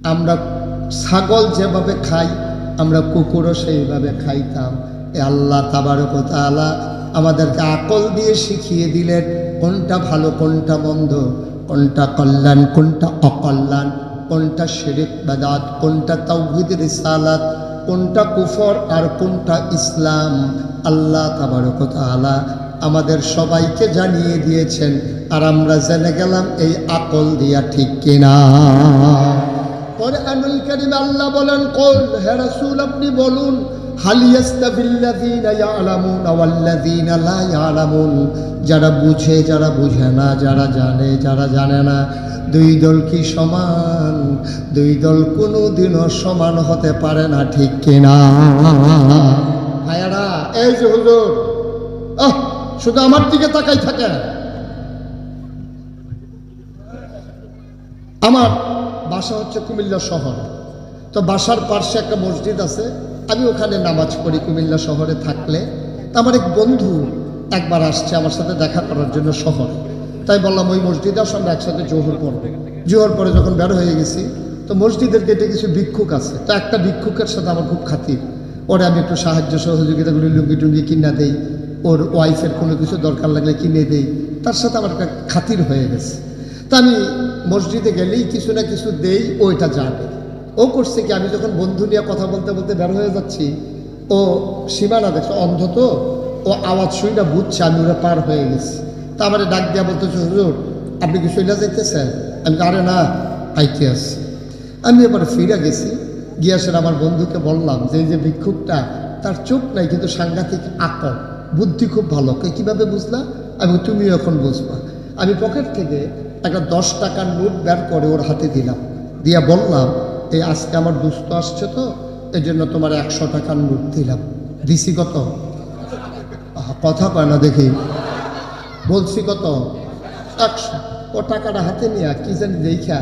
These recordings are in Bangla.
আমরা ছাগল যেভাবে খাই, আমরা কুকুরও সেইভাবে খাইতাম। এ আল্লাহ তাবারক তাআলা আমাদেরকে আকল দিয়ে শিখিয়ে দিলেন, কোনটা ভালো, কোনটা মন্দ, কোনটা কল্যাণ, কোনটা অকল্যাণ, কোনটা শিরিক বাদাত, কোনটা তাওহিদ রিসালাত, কোনটা কুফর আর কোনটা ইসলাম। আল্লাহ তাবারক তাআলা আমাদের সবাইকে জানিয়ে দিয়েছেন, আর আমরা জেনে গেলাম এই আকল দিয়া ঠিক কিনা। কোরআনুল কারীম আল্লাহ বলেন, কোল হে রাসূল, আপনি বলুন, হাল ইয়াস্তাবিল্লাযীনা ইয়ালামুন ওয়াল্লাযীনা লা ইয়ালামুন? যারা বুঝে যারা বুঝে না, যারা জানে যারা জানে না, দুই দল কি সমান? দুই দল কোনো দিনও সমান হতে পারে না, ঠিক কিনা ভাইয়ারা, এই যে হুজুর, আহ, শুধু আমার দিকে তাকাই থাকে আমার বাসা হচ্ছে কুমিল্লা শহর। তো বাসার পার্শ্বে একটা মসজিদ আছে, আমি ওখানে নামাজ পড়ি কুমিল্লা শহরে থাকলে। আমার এক বন্ধু একবার আসছে আমার সাথে দেখা করার জন্য শহর। তাই বললাম, ওই মসজিদে আসো, আমরা একসাথে জোহর পড়ব। জোহর পরে যখন বের হয়ে গেছি, তো মসজিদের গেটে কিছু ভিক্ষুক আছে। তো একটা ভিক্ষুকের সাথে আমার খুব খাতির। ওরে, আমি একটু সাহায্য সহযোগিতাগুলি লুঙ্গি টুঙ্গি কিনা দেই। ওর ওয়াইফের কোনো কিছু দরকার লাগলে কিনে দেই। তার সাথে আমার একটা খাতির হয়ে গেছে। তা আমি মসজিদে গেলেই কিছু না কিছু দেই ও এটা জানে ও করছে কি, আমি যখন বন্ধু নিয়ে কথা বলতে বলতে বের হয়ে যাচ্ছি, ও সীমানা দেখছে, অন্ধ তো, ও আওয়াজ শুই না বুঝছে আমি ওরা পার হয়ে গেছি। তা আমার ডাক দেওয়া বলতেছে, হুজুর, আপনি কি সইলা যাইতেছেন? আমি আরে না, আইতে আসছি আমি এবার ফিরে গেছি গিয়াসের আমার বন্ধুকে বললাম যে, এই যে ভিক্ষুকটা, তার চোখ নাই কিন্তু সাংঘাতিক আকল, বুদ্ধি খুব ভালো। কীভাবে বুঝলা? আমি তুমিও এখন বুঝবা। আমি পকেট থেকে একটা দশ টাকার নোট বের করে ওর হাতে দিলাম। দিয়া বললাম, এই আজকে আমার দুস্থ আসছে তো এই জন্য তোমার একশো টাকার নোট দিলাম। দিছি কত? কথা কয় না দেখি। বলছি কত? একশো। ও টাকাটা হাতে নিয়ে কি জানি দেখা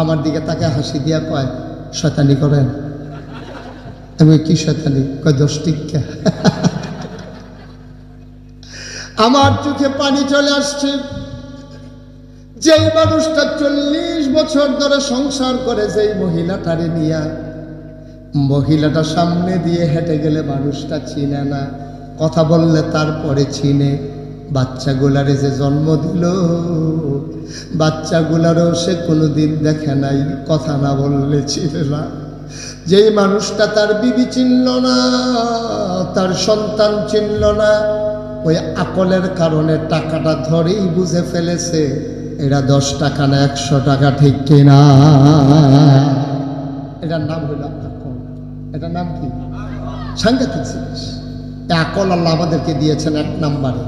আমার দিকে তাকে হাসি দিয়া কয়, শয়তানি করেন? আমি কি শয়তানি? কয় দশ টিকা আমার চোখে পানি চলে আসছে। যেই মানুষটা চল্লিশ বছর ধরে সংসার করে, যেই মহিলাটারে নিয়া মহিলাটা সামনে দিয়ে হেঁটে গেলে মানুষটা চিনে না, কথা বললে তারপরে চিনে, বাচ্চাগুলারে যে জন্ম দিল, বাচ্চাগুলারও সে কোনো দিন দেখে নাই, কথা না বললে চিনে না। যেই মানুষটা তার বিবি চিনল না, তার সন্তান চিনল না, ওই আকলের কারণে টাকাটা ধরেই বুঝে ফেলেছে। এটা দশ টাকা না একশো টাকা ঠিক কিনা? এটার নাম হইল এটার নাম কি? সাংঘাতিক জিনিস। আকল আল্লাহ আমাদেরকে দিয়েছেন এক নাম্বারে।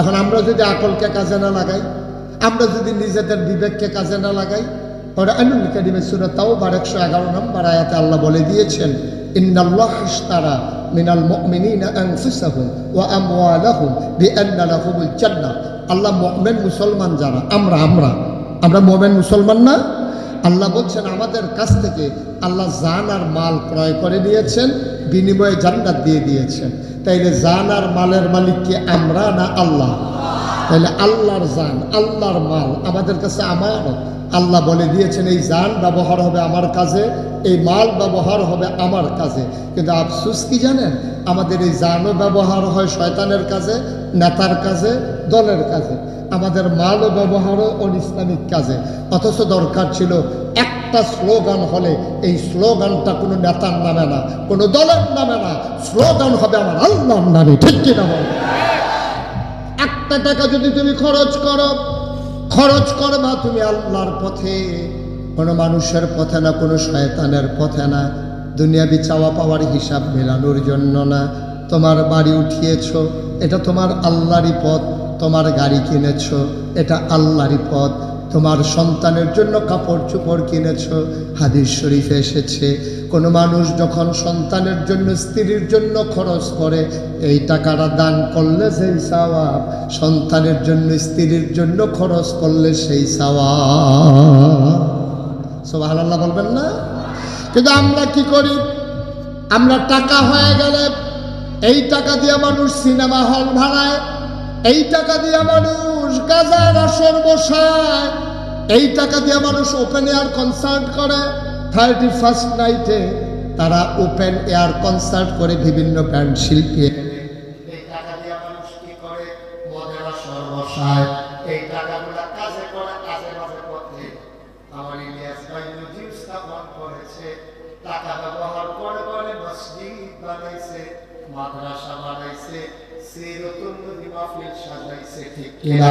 এখন আমরা যদি আকলকে কাজে না লাগাই, আমরা যদি নিজেদের বিবেককে কাজে না লাগাই পরে আনুল কারিমে সুরা তাও বার একশো এগারো নম্বর আয়াতে আল্লাহ বলে দিয়েছেন, ইন্নাল্লাহ ইশতারা মিনাল মুমিনিনা আনফুসাহুম ওয়া আমওয়ালাহুম বিআন্না লাহুমুল জান্নাহ। আল্লাহ মোমেন মুসলমান যারা, আমরা আমরা। আমরা মোমেন মুসলমান না। আল্লাহ বলছেন, আমাদের কাছ থেকে আল্লাহ জান আর মাল ক্রয় করে নিয়েছেন বিনিময়ে জান্নাত দিয়ে দিয়েছেন। তাইলে জান আর মালের মালিককে আমরা না আল্লাহ? তাহলে আল্লাহর জান, আল্লাহর মাল আমাদের কাছে আমানত আল্লাহ বলে দিয়েছেন, এই জান ব্যবহার হবে আমার কাজে, এই মাল ব্যবহার হবে আমার কাজে। কিন্তু আফসুস কি জানেন? আমাদের এই জানও ব্যবহার হয় শয়তানের কাজে, নেতার কাজে, দলের কাজে। আমাদের মালও ব্যবহারও অন ইসলামিক কাজে। অথচ দরকার ছিল একটা স্লোগান হলে, এই স্লোগানটা কোনো নেতার নামে না, কোনো দলের নামে না, স্লোগান হবে আমার আল্লাহর নামে। ঠিক কিনা বল একটা টাকা যদি তুমি খরচ করো, খরচ করবা তুমি আল্লাহর পথে। কোনো মানুষের পথে না, কোনো শয়তানের পথে না। দুনিয়াবি চাওয়া পাওয়ার হিসাব মেলানোর জন্য না। তোমার বাড়ি উঠিয়েছ, এটা তোমার আল্লাহরই পথ। তোমার গাড়ি কিনেছ, এটা আল্লাহরই পথ। তোমার সন্তানের জন্য কাপড় চোপড় কিনেছ। হাদিস শরীফে এসেছে, কোনো মানুষ যখন সন্তানের জন্য, স্ত্রীর জন্য খরচ করে, এই টাকাটা দান করলে সেই সওয়াব, সন্তানের জন্য, স্ত্রীর জন্য খরচ করলে সেই সওয়াব। আল্লাহ বলবেন না? কিন্তু আমরা কি করি? আমরা টাকা হয়ে গেলে, এই টাকা দিয়ে মানুষ সিনেমা হল ভাড়ায়, এই টাকা দিয়ে মানুষ গাজার আসর বসায় এই টাকা দিয়ে মানুষ ওপেন এয়ার কনসার্ট করে। থার্টি ফার্স্ট নাইটে তারা ওপেন এয়ার কনসার্ট করে বিভিন্ন ব্যান্ড শিল্পী মানুষ টাকা ব্যবহার করে করে মসজিদ বানাইছে, মাদ্রাসা বানাইছে। সিরতুল নবী মাহফিল সাজাইছে ঠিক কিনা?